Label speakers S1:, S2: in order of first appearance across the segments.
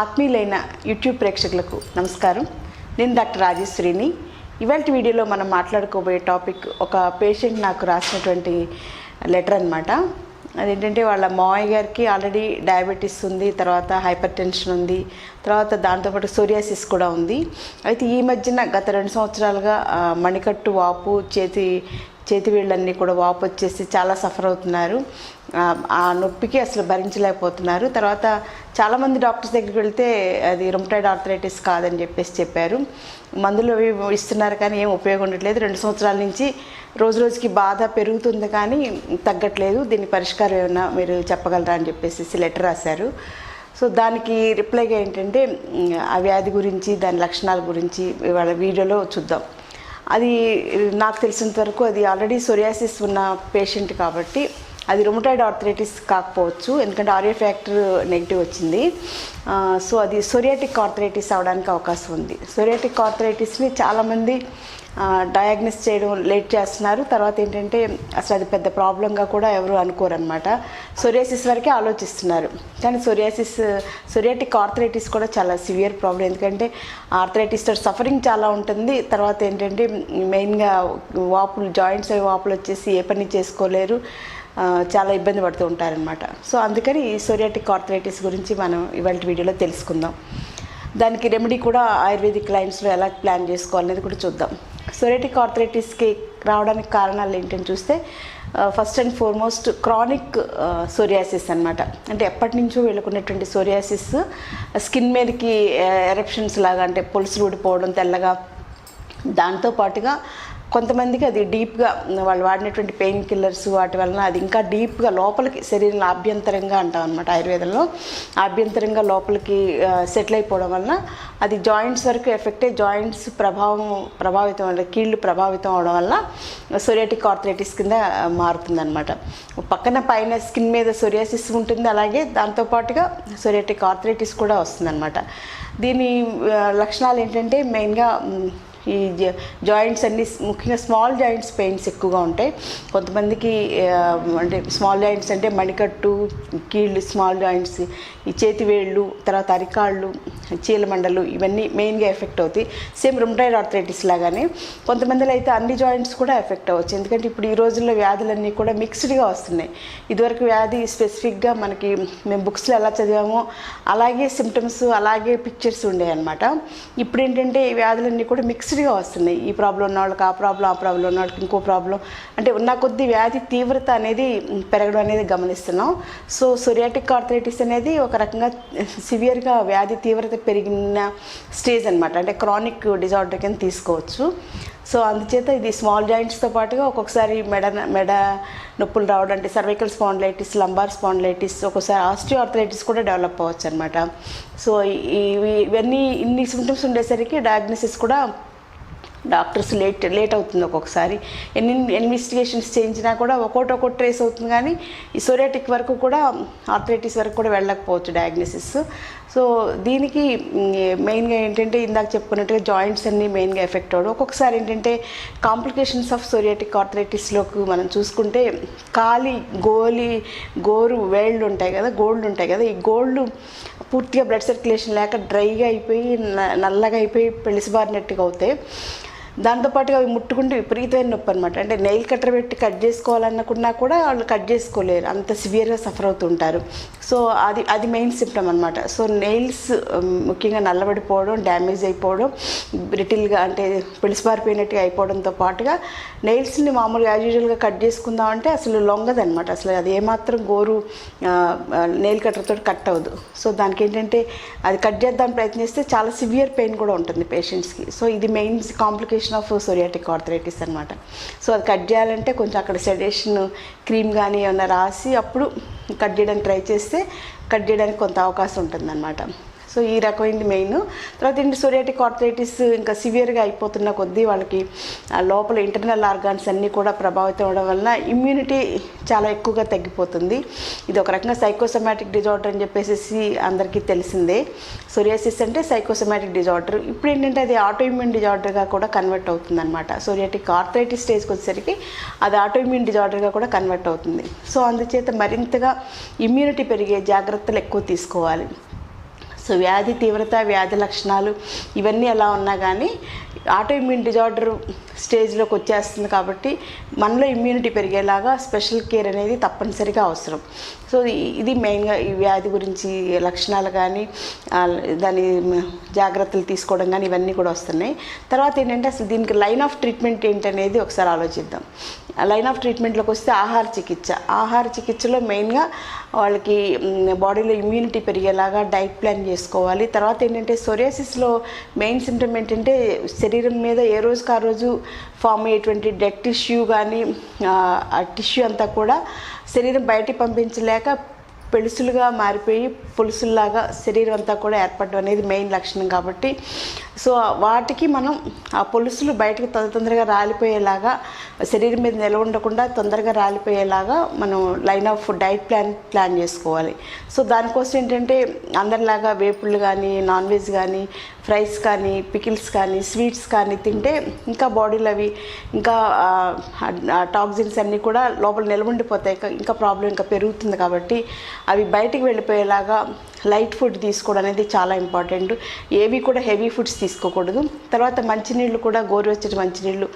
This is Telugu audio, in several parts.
S1: ఆత్మీయులైన యూట్యూబ్ ప్రేక్షకులకు నమస్కారం. నేను డాక్టర్ రాజేశ్వరిని ఇవాళ వీడియోలో మనం మాట్లాడుకోబోయే టాపిక్ ఒక పేషెంట్ నాకు రాసినటువంటి లెటర్ అనమాట అదేంటంటే వాళ్ళ మావయ్య గారికి ఆల్రెడీ డయాబెటీస్ ఉంది తర్వాత హైపర్ టెన్షన్ ఉంది తర్వాత దాంతోపాటు సోరియాసిస్ కూడా ఉంది. అయితే ఈ మధ్యన గత రెండు సంవత్సరాలుగా మణికట్టు వాపు చేతి చేతి వీళ్ళన్నీ కూడా వాపు వచ్చేసి చాలా సఫర్ అవుతున్నారు. ఆ, నొప్పికి అసలు భరించలేకపోతున్నారు. తర్వాత చాలామంది డాక్టర్స్ దగ్గరికి వెళ్తే అది రొమటైడ్ ఆర్థరైటిస్ కాదని చెప్పేసి చెప్పారు. మందులు అవి ఇస్తున్నారు కానీ ఏం ఉపయోగం ఉండట్లేదు. రెండు సంవత్సరాల నుంచి రోజు రోజుకి బాధ పెరుగుతుంది కానీ తగ్గట్లేదు. దీని పరిష్కారం ఏమైనా మీరు చెప్పగలరా అని చెప్పేసి లెటర్ రాశారు. సో దానికి రిప్లైగా ఏంటంటే ఆ వ్యాధి గురించి దాని లక్షణాల గురించి ఇవాళ వీడియోలో చూద్దాం. అది నాకు తెలిసినంత వరకు అది ఆల్రెడీ సొరియాసిస్ ఉన్న పేషెంట్ కాబట్టి అది రొమటాయిడ్ ఆర్థరైటిస్ కాకపోవచ్చు ఎందుకంటే ఆరియో ఫ్యాక్టర్ నెగిటివ్ వచ్చింది. సో అది సొరియాటిక్ ఆర్థరైటిస్ అవడానికి అవకాశం ఉంది. సొరియాటిక్ ఆర్థరైటిస్ని చాలామంది డయాగ్నోస్ చేయడం లేట్ చేస్తున్నారు. తర్వాత ఏంటంటే అసలు అది పెద్ద ప్రాబ్లంగా కూడా ఎవరు అనుకోరనమాట సొరియాసిస్ వరకే ఆలోచిస్తున్నారు. కానీ సొరియాసిస్ సొరియాటిక్ ఆర్థరైటిస్ కూడా చాలా సివియర్ ప్రాబ్లం ఎందుకంటే ఆర్థరైటిస్తో సఫరింగ్ చాలా ఉంటుంది. తర్వాత ఏంటంటే మెయిన్గా వాపులు జాయింట్స్ అవి వాపులు వచ్చేసి ఏ పని చేసుకోలేరు. చాలా ఇబ్బంది పడుతూ ఉంటారనమాట సో అందుకని ఈ సోరియాటిక్ ఆర్థరైటిస్ గురించి మనం ఇవాళ వీడియోలో తెలుసుకుందాం. దానికి రెమెడీ కూడా ఆయుర్వేదిక్ లైన్స్లో ఎలా ప్లాన్ చేసుకోవాలనేది కూడా చూద్దాం. సొరేటిక్ ఆర్థరైటిస్కి రావడానికి కారణాలు ఏంటని చూస్తే first and foremost chronic psoriasis అనమాట అంటే ఎప్పటి నుంచో వీళ్ళకున్నటువంటి సోరియాసిస్ స్కిన్ మీదకి ఎరప్షన్స్ లాగా అంటే పొలుసులు ఊడిపోవడం తెల్లగా దాంతో పాటుగా కొంతమందికి అది డీప్గా వాళ్ళు వాడినటువంటి పెయిన్ కిల్లర్స్ వాటి వలన అది ఇంకా డీప్గా లోపలికి శరీరంలో ఆభ్యంతరంగా అంటాం అనమాట ఆయుర్వేదంలో. ఆభ్యంతరంగా లోపలికి సెటిల్ అయిపోవడం వలన అది జాయింట్స్ వరకు ఎఫెక్ట్ జాయింట్స్ ప్రభావం ప్రభావితం అంటే కీళ్ళు ప్రభావితం అవడం వల్ల సొరియాటిక్ ఆర్థరైటిస్ కింద మారుతుందనమాట పక్కన పైన స్కిన్ మీద సొరియాసిస్ ఉంటుంది. అలాగే దాంతోపాటుగా సొరియాటిక్ ఆర్థరైటిస్ కూడా వస్తుందన్నమాట. దీని లక్షణాలు ఏంటంటే మెయిన్గా ఈ జాయింట్స్ అన్ని ముఖ్యంగా స్మాల్ జాయింట్స్ పెయిన్స్ ఎక్కువగా ఉంటాయి. కొంతమందికి అంటే స్మాల్ జాయింట్స్ అంటే మణికట్టు కీళ్ళు స్మాల్ జాయింట్స్ ఈ చేతి వేళ్ళు తర్వాత అరికాళ్ళు చీలమండలు ఇవన్నీ మెయిన్గా ఎఫెక్ట్ అవుతాయి. సేమ్ రుమ్టైడ్ ఆర్థరైటిస్ లాగానే. కొంతమందిలో అయితే అన్ని జాయింట్స్ కూడా ఎఫెక్ట్ అవ్వచ్చు. ఎందుకంటే ఇప్పుడు ఈ రోజుల్లో వ్యాధులన్నీ కూడా మిక్స్డ్గా వస్తున్నాయి. ఇదివరకు వ్యాధి స్పెసిఫిక్గా మనకి మేము బుక్స్లో ఎలా చదివామో అలాగే సిమ్టమ్స్ అలాగే పిక్చర్స్ ఉండేవి అనమాట ఇప్పుడు ఏంటంటే ఈ వ్యాధులన్నీ కూడా మిక్స్డ్ మిక్స్డ్గా వస్తున్నాయి ఈ ప్రాబ్లం ఉన్న వాళ్ళకి ఆ ప్రాబ్లం ఆ ప్రాబ్లం ఉన్న వాళ్ళకి ఇంకో ప్రాబ్లం అంటే ఉన్న కొద్ది వ్యాధి తీవ్రత అనేది పెరగడం అనేది గమనిస్తున్నాం. సో సొరియాటిక్ ఆర్థరైటిస్ అనేది ఒక రకంగా సివియర్గా వ్యాధి తీవ్రత పెరిగిన స్టేజ్ అనమాట అంటే క్రానిక్ డిజార్డర్ కింద తీసుకోవచ్చు. సో అందుచేత ఇది స్మాల్ జాయింట్స్తో పాటుగా ఒక్కొక్కసారి మెడ మెడ నొప్పులు రావడం అంటే సర్వైకల్ స్పాండ్లైటిస్ లంబార్ స్పాండ్లైటిస్ ఒక్కోసారి ఆస్ట్రియో ఆర్థరైటిస్ కూడా డెవలప్ అవ్వచ్చు అనమాట సో ఇవన్నీ ఇన్ని సిమ్టమ్స్ ఉండేసరికి డయాగ్నోసిస్ కూడా డాక్టర్స్ లేట్ లేట్ అవుతుంది ఒక్కొక్కసారి. ఎన్ని ఇన్వెస్టిగేషన్స్ చేయించినా కూడా ఒక్కోటి ఒక్కోటి ట్రేస్ అవుతుంది కానీ ఈ సోరియాటిక్ వరకు కూడా ఆర్థరైటిస్ వరకు కూడా వెళ్ళకపోవచ్చు డయాగ్నోసిస్. సో దీనికి మెయిన్గా ఏంటంటే ఇందాక చెప్పుకున్నట్టుగా జాయింట్స్ అన్నీ మెయిన్గా ఎఫెక్ట్ అవ్వడం. ఒక్కొక్కసారి ఏంటంటే కాంప్లికేషన్స్ ఆఫ్ సోరియాటిక్ ఆర్థరైటిస్లోకి మనం చూసుకుంటే కాలి గోలి గోరు వేళ్ళు ఉంటాయి కదా గోల్డ్ ఉంటాయి కదా ఈ గోల్డ్ పూర్తిగా బ్లడ్ సర్క్యులేషన్ లేక డ్రైగా అయిపోయి నల్లగా అయిపోయి పెళ్ళిసిబారినట్టుగా అవుతాయి. దాంతోపాటుగా అవి ముట్టుకుంటే విపరీతమైన నొప్పి అనమాట అంటే నెయిల్ కట్టర్ పెట్టి కట్ చేసుకోవాలనుకున్నా కూడా వాళ్ళు కట్ చేసుకోలేరు. అంత సివియర్గా సఫర్ అవుతుంటారు. సో అది అది మెయిన్ సిమ్టమ్ అనమాట సో నెయిల్స్ um, ముఖ్యంగా నల్లబడిపోవడం డ్యామేజ్ అయిపోవడం బ్రిటిల్గా అంటే పిలిసిపారిపోయినట్టుగా అయిపోవడంతో పాటుగా నెయిల్స్ని మామూలుగా యాజ్ యూజువల్గా కట్ చేసుకుందాం అంటే అసలు లొంగదనమాట అసలు అది ఏమాత్రం గోరు నెయిల్ కట్టర్తో కట్ అవ్వదు. సో దానికి ఏంటంటే అది కట్ చేద్దాం ప్రయత్నిస్తే చాలా సివియర్ పెయిన్ కూడా ఉంటుంది పేషెంట్స్కి సో ఇది main complication of psoriatic arthritis అనమాట సో అది కట్ చేయాలంటే కొంచెం అక్కడ సెడేషన్ క్రీమ్ కానీ ఏమైనా రాసి అప్పుడు కట్ చేయడానికి ట్రై చేస్తే కట్ చేయడానికి కొంత అవకాశం ఉంటుందన్నమాట. సో ఈ రకమైనది మెయిన్ తర్వాత ఏంటి సోరియాటిక్ ఆర్థరైటిస్ ఇంకా సివియర్గా అయిపోతున్న కొద్దీ వాళ్ళకి ఆ లోపల ఇంటర్నల్ ఆర్గాన్స్ అన్నీ కూడా ప్రభావితం అవడం వలన ఇమ్యూనిటీ చాలా ఎక్కువగా తగ్గిపోతుంది. ఇది ఒక రకంగా సైకోసమాటిక్ డిజార్డర్ అని చెప్పేసి అందరికీ తెలిసిందే. సోరియాసిస్ అంటే సైకోసమాటిక్ డిజార్డర్ ఇప్పుడు ఏంటంటే అది ఆటోఇమ్యూన్ డిజార్డర్గా కూడా కన్వర్ట్ అవుతుంది అనమాట సోరియాటిక్ ఆర్థరైటిస్ స్టేజ్కి వచ్చేసరికి అది ఆటోఇమ్యూన్ డిజార్డర్గా కూడా కన్వర్ట్ అవుతుంది. సో అందుచేత మరింతగా ఇమ్యూనిటీ పెరిగే జాగ్రత్తలు ఎక్కువ తీసుకోవాలి. సో వ్యాధి తీవ్రత వ్యాధి లక్షణాలు ఇవన్నీ ఎలా ఉన్నా కానీ ఆటోఇమ్యూన్ డిజార్డర్ స్టేజ్లోకి వచ్చేస్తుంది కాబట్టి మనలో ఇమ్యూనిటీ పెరిగేలాగా స్పెషల్ కేర్ అనేది తప్పనిసరిగా అవసరం. సో ఇది మెయిన్గా ఈ వ్యాధి గురించి లక్షణాలు కానీ దాని జాగ్రత్తలు తీసుకోవడం కానీ ఇవన్నీ కూడా వస్తున్నాయి. తర్వాత ఏంటంటే అసలు దీనికి లైన్ ఆఫ్ ట్రీట్మెంట్ ఏంటనేది ఒకసారి ఆలోచిద్దాం. లైన్ ఆఫ్ ట్రీట్మెంట్లోకి వస్తే ఆహార చికిత్స. ఆహార చికిత్సలో మెయిన్గా వాళ్ళకి బాడీలో ఇమ్యూనిటీ పెరిగేలాగా డైట్ ప్లాన్ చేసుకోవాలి. తర్వాత ఏంటంటే సొరియాసిస్లో మెయిన్ సిమ్టమ్ ఏంటంటే శరీరం మీద ఏ రోజుకి ఆ రోజు ఫామ్ అయ్యేటువంటి డెడ్ టిష్యూ కానీ ఆ టిష్యూ అంతా కూడా శరీరం బయటికి పంపించలేక పెళుసులుగా మారిపోయి పులుసుల్లాగా శరీరం అంతా కూడా ఏర్పడడం అనేది మెయిన్ లక్షణం కాబట్టి. సో వాటికి మనం ఆ పులుసులు బయటకు తొందరగా రాలిపోయేలాగా శరీరం మీద నిలవ ఉండకుండా తొందరగా రాలిపోయేలాగా మనం line of diet plan plan చేసుకోవాలి. సో దానికోసం ఏంటంటే అందరిలాగా వేపుళ్ళు కానీ నాన్ వెజ్ కానీ ఫ్రైస్ కానీ పికిల్స్ కానీ స్వీట్స్ కానీ తింటే ఇంకా బాడీలో అవి ఇంకా టాక్సిన్స్ అన్నీ కూడా లోపల నిలబడిపోతాయి. ఇంకా- ఇంకా ప్రాబ్లం ఇంకా పెరుగుతుంది కాబట్టి అవి బయటికి వెళ్ళిపోయేలాగా లైట్ ఫుడ్ తీసుకోవడం అనేది చాలా ఇంపార్టెంట్. ఏవి కూడా హెవీ ఫుడ్స్ తీసుకోకూడదు. తర్వాత మంచినీళ్ళు కూడా గోరువెచ్చటి మంచినీళ్ళు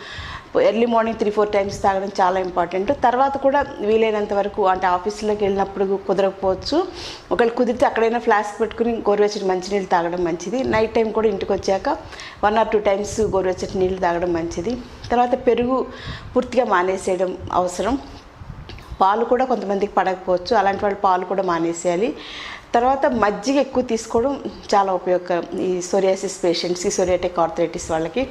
S1: early morning three four times తాగడం చాలా ఇంపార్టెంట్ తర్వాత కూడా వీలైనంత వరకు అంటే ఆఫీస్లోకి వెళ్ళినప్పుడు కుదరకపోవచ్చు. ఒకవేళ కుదిరితే అక్కడైనా ఫ్లాస్క్ పెట్టుకుని గోరువెచ్చటి మంచినీళ్ళు తాగడం మంచిది. నైట్ టైం కూడా ఇంటికి వచ్చాక వన్ ఆర్ టూ టైమ్స్ గోరువెచ్చటి నీళ్ళు తాగడం మంచిది. తర్వాత పెరుగు పూర్తిగా మానేసేయడం అవసరం. పాలు కూడా కొంతమందికి పడకపోవచ్చు. అలాంటి వాళ్ళు పాలు కూడా మానేసేయాలి. తర్వాత మజ్జిగ ఎక్కువ తీసుకోవడం చాలా ఉపయోగకరం ఈ సోరియాసిస్ పేషెంట్స్కి సోరియాటిక్ ఆర్థరైటిస్ వాళ్ళకి.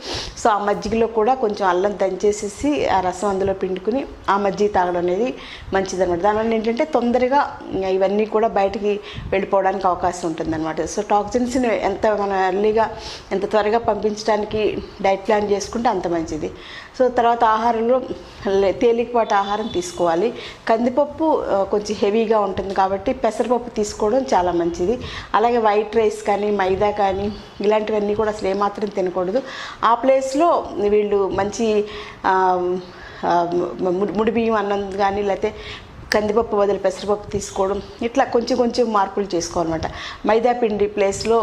S1: సో ఆ మజ్జిగలో కూడా కొంచెం అల్లం దంచేసేసి ఆ రసం అందులో పిండుకుని ఆ మజ్జిగ తాగడం అనేది మంచిదన్నమాట. దానివల్ల ఏంటంటే తొందరగా ఇవన్నీ కూడా బయటికి వెళ్ళిపోవడానికి అవకాశం ఉంటుందన్నమాట. సో టాక్సిన్స్ని ఎంత మనం ఎర్లీగా ఎంత త్వరగా పంపించడానికి డైట్ ప్లాన్ చేసుకుంటే అంత మంచిది. సో తర్వాత ఆహారంలో తేలికపాటి ఆహారం తీసుకోవాలి. కందిపప్పు కొంచెం హెవీగా ఉంటుంది కాబట్టి పెసరపప్పు తీసుకోవడం చాలా మంచిది. అలాగే వైట్ రైస్ కానీ మైదా కానీ ఇలాంటివన్నీ కూడా అసలు ఏమాత్రం తినకూడదు. ఆ ప్లేస్లో వీళ్ళు మంచి ముడిబియ్యం ముడి బియ్యం అన్నం కానీ లేకపోతే కందిపప్పు బదులు పెసరపప్పు తీసుకోవడం ఇట్లా కొంచెం కొంచెం మార్పులు చేసుకోవాలన్నమాట. మైదా పిండి ప్లేస్లో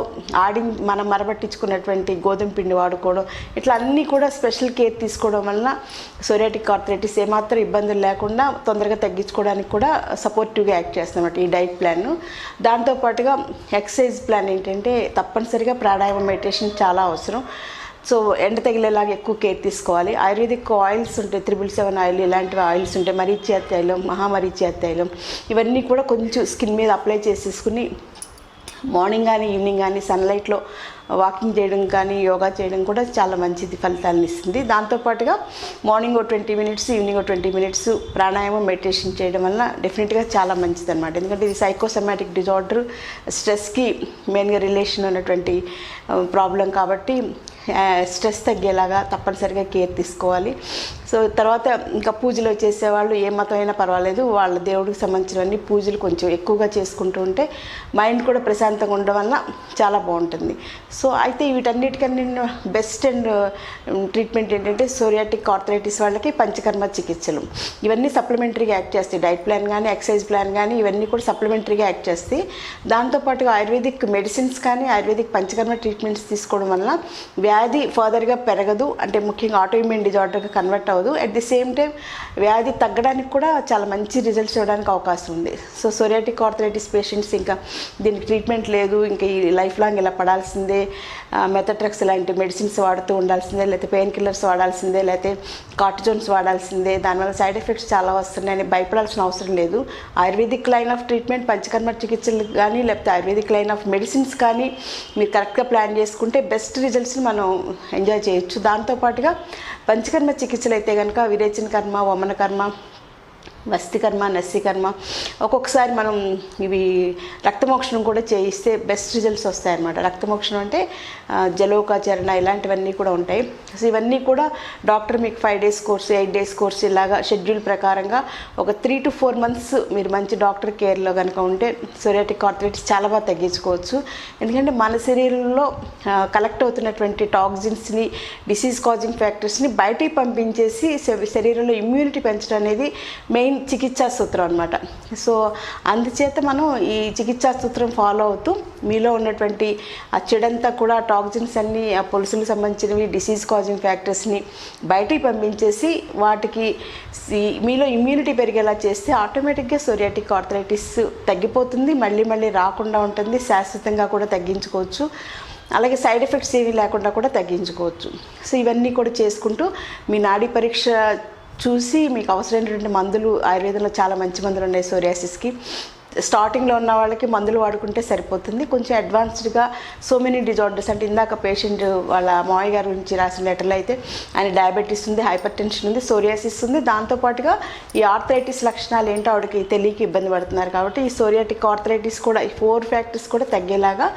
S1: ఆడి మనం మరబట్టించుకున్నటువంటి గోధుమ పిండి వాడుకోవడం ఇట్లా అన్నీ కూడా స్పెషల్ కేర్ తీసుకోవడం వలన సొరియాటిక్ ఆర్థరైటిస్ ఏమాత్రం ఇబ్బందులు లేకుండా తొందరగా తగ్గించుకోవడానికి కూడా సపోర్టివ్గా యాక్ట్ చేస్తున్నమాట ఈ డైట్ ప్లాన్ దాంతోపాటుగా ఎక్సర్సైజ్ ప్లాన్ ఏంటంటే తప్పనిసరిగా ప్రాణాయామం మెడిటేషన్ చాలా అవసరం. సో ఎండ తగిలేలాగా ఎక్కువ కేర్ తీసుకోవాలి. ఆయుర్వేదిక్ ఆయిల్స్ ఉంటాయి త్రిబుల్ సెవెన్ ఆయిల్ ఇలాంటివి ఆయిల్స్ ఉంటాయి మరీచి తైలం మహామరీచి తైలం ఇవన్నీ కూడా కొంచెం స్కిన్ మీద అప్లై చేసేసుకుని మార్నింగ్ కానీ ఈవినింగ్ కానీ సన్లైట్లో వాకింగ్ చేయడం కానీ యోగా చేయడం కూడా చాలా మంచిది ఫలితాలను ఇస్తుంది. దాంతోపాటుగా మార్నింగ్ ఓ ట్వంటీ మినిట్స్ ఈవినింగ్ ఓ ట్వంటీ మినిట్స్ ప్రాణాయామం మెడిటేషన్ చేయడం వల్ల డెఫినెట్గా చాలా మంచిది అనమాట ఎందుకంటే ఇది సైకోసమాటిక్ డిజార్డర్ స్ట్రెస్కి మెయిన్గా రిలేషన్ ఉన్నటువంటి ప్రాబ్లం కాబట్టి స్ట్రెస్ తగ్గేలాగా తప్పనిసరిగా కేర్ తీసుకోవాలి. సో తర్వాత ఇంకా పూజలు చేసేవాళ్ళు ఏ మతం అయినా పర్వాలేదు. వాళ్ళ దేవుడికి సంబంధించినవన్నీ పూజలు కొంచెం ఎక్కువగా చేసుకుంటూ ఉంటే మైండ్ కూడా ప్రశాంతంగా ఉండడం వల్ల చాలా బాగుంటుంది. సో అయితే వీటన్నిటికన్నీ బెస్ట్ అండ్ ట్రీట్మెంట్ ఏంటంటే సోరియాటిక్ ఆర్థరైటిస్ వాళ్ళకి పంచకర్మ చికిత్సలు. ఇవన్నీ సప్లిమెంటరీగా యాక్ట్ చేస్తాయి. డైట్ ప్లాన్ కానీ ఎక్సర్సైజ్ ప్లాన్ కానీ ఇవన్నీ కూడా సప్లిమెంటరీగా యాక్ట్ చేస్తాయి. దాంతోపాటుగా ఆయుర్వేదిక్ మెడిసిన్స్ కానీ ఆయుర్వేదిక్ పంచకర్మ ట్రీట్మెంట్స్ తీసుకోవడం వల్ల వ్యాధి ఫర్దర్గా పెరగదు అంటే ముఖ్యంగా ఆటోఇమ్యూన్ డిజార్డర్గా కన్వర్ట్ అవ్వదు. అట్ ది సేమ్ టైం వ్యాధి తగ్గడానికి కూడా చాలా మంచి రిజల్ట్స్ ఇవ్వడానికి అవకాశం ఉంది. సో సొరియాటిక్ ఆర్థరైటిస్ పేషెంట్స్ ఇంకా దీనికి ట్రీట్మెంట్ లేదు ఇంకా ఈ లైఫ్ లాంగ్ ఇలా పడాల్సిందే. మెథట్రక్స్ లాంటి మెడిసిన్స్ వాడుతూ ఉండాల్సిందే లేకపోతే పెయిన్ కిల్లర్స్ వాడాల్సిందే లేకపోతే కార్టిజోన్స్ వాడాల్సిందే. దానివల్ల సైడ్ ఎఫెక్ట్స్ చాలా వస్తున్నాయని భయపడాల్సిన అవసరం లేదు. Ayurvedic line of treatment panchakarma చికిత్సలు కానీ లేకపోతే ఆయుర్వేదిక్ లైన్ ఆఫ్ మెడిసిన్స్ కానీ మీరు కరెక్ట్గా ప్లాన్ చేసుకుంటే బెస్ట్ రిజల్ట్స్ని మనం ఎంజాయ్ చేయొచ్చు. దాంతోపాటుగా పంచకర్మ చికిత్సలు అయితే కనుక విరేచన కర్మ వమన కర్మ వస్తికర్మ నస్సి ఒక్కొక్కసారి మనం ఇవి రక్తమోక్షణం కూడా చేయిస్తే బెస్ట్ రిజల్ట్స్ వస్తాయన్నమాట. రక్తమోక్షణం అంటే జలోకాచరణ ఇలాంటివన్నీ కూడా ఉంటాయి. సో ఇవన్నీ కూడా డాక్టర్ మీకు five days course eight days course ఇలాగా షెడ్యూల్ ప్రకారంగా ఒక త్రీ టు ఫోర్ మంత్స్ మీరు మంచి డాక్టర్ కేర్లో కనుక ఉంటే సొరియాటిక్ ఆర్థరైటిస్ చాలా బాగా తగ్గించుకోవచ్చు. ఎందుకంటే మన శరీరంలో కలెక్ట్ అవుతున్నటువంటి టాక్సిన్స్ని డిసీజ్ కాజింగ్ ఫ్యాక్టర్స్ని బయటికి పంపించేసి శరీరంలో ఇమ్యూనిటీ పెంచడం అనేది మెయిన్ చికిత్సా సూత్రం అనమాట సో అందుచేత మనం ఈ చికిత్సా సూత్రం ఫాలో అవుతూ మీలో ఉన్నటువంటి ఆ చెడంతా కూడా టాక్సిన్స్ అన్ని ఆ పొలుసులకు సంబంధించినవి డిసీజ్ కాజింగ్ ఫ్యాక్టర్స్ని బయటికి పంపించేసి వాటికి మీలో ఇమ్యూనిటీ పెరిగేలా చేస్తే ఆటోమేటిక్గా సోరియాటిక్ ఆర్థరైటిస్ తగ్గిపోతుంది మళ్ళీ మళ్ళీ రాకుండా ఉంటుంది శాశ్వతంగా కూడా తగ్గించుకోవచ్చు. అలాగే సైడ్ ఎఫెక్ట్స్ ఏమీ లేకుండా కూడా తగ్గించుకోవచ్చు. సో ఇవన్నీ కూడా చేసుకుంటూ మీ నాడీ పరీక్ష చూసి మీకు అవసరమైనటువంటి మందులు ఆయుర్వేదంలో చాలా మంచి మందులు ఉన్నాయి సోరియాసిస్కి. స్టార్టింగ్లో ఉన్న వాళ్ళకి మందులు వాడుకుంటే సరిపోతుంది. కొంచెం అడ్వాన్స్డ్గా సో మెనీ డిజార్డర్స్ అంటే ఇందాక పేషెంట్ వాళ్ళ మావయ్య గారి గురించి రాసిన లెటర్లో అయితే ఆయన డయాబెటీస్ ఉంది హైపర్ టెన్షన్ ఉంది సోరియాసిస్ ఉంది. దాంతోపాటుగా ఈ ఆర్థరైటిస్ లక్షణాలు ఏంటో ఆవిడకి తెలియక ఇబ్బంది పడుతున్నారు కాబట్టి ఈ సోరియాటిక్ ఆర్థరైటిస్ కూడా ఈ ఫోర్ ఫ్యాక్టర్స్ కూడా తగ్గేలాగా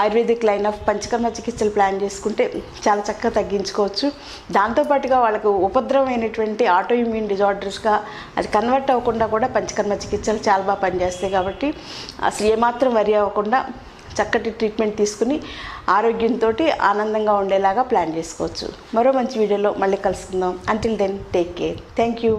S1: ఆయుర్వేదిక్ లైన్ ఆఫ్ పంచకర్మ చికిత్సలు ప్లాన్ చేసుకుంటే చాలా చక్కగా తగ్గించుకోవచ్చు. దాంతోపాటుగా వాళ్ళకు ఉపద్రవమైనటువంటి ఆటో ఇమ్యూన్ డిజార్డర్స్గా అది కన్వర్ట్ అవ్వకుండా కూడా పంచకర్మ చికిత్సలు చాలా బాగా పనిచేస్తాయి కాబట్టి అసలు ఏమాత్రం వరి అవ్వకుండా చక్కటి ట్రీట్మెంట్ తీసుకుని ఆరోగ్యంతో ఆనందంగా ఉండేలాగా ప్లాన్ చేసుకోవచ్చు. మరో మంచి వీడియోలో మళ్ళీ కలుసుకుందాం. Until then take care thank you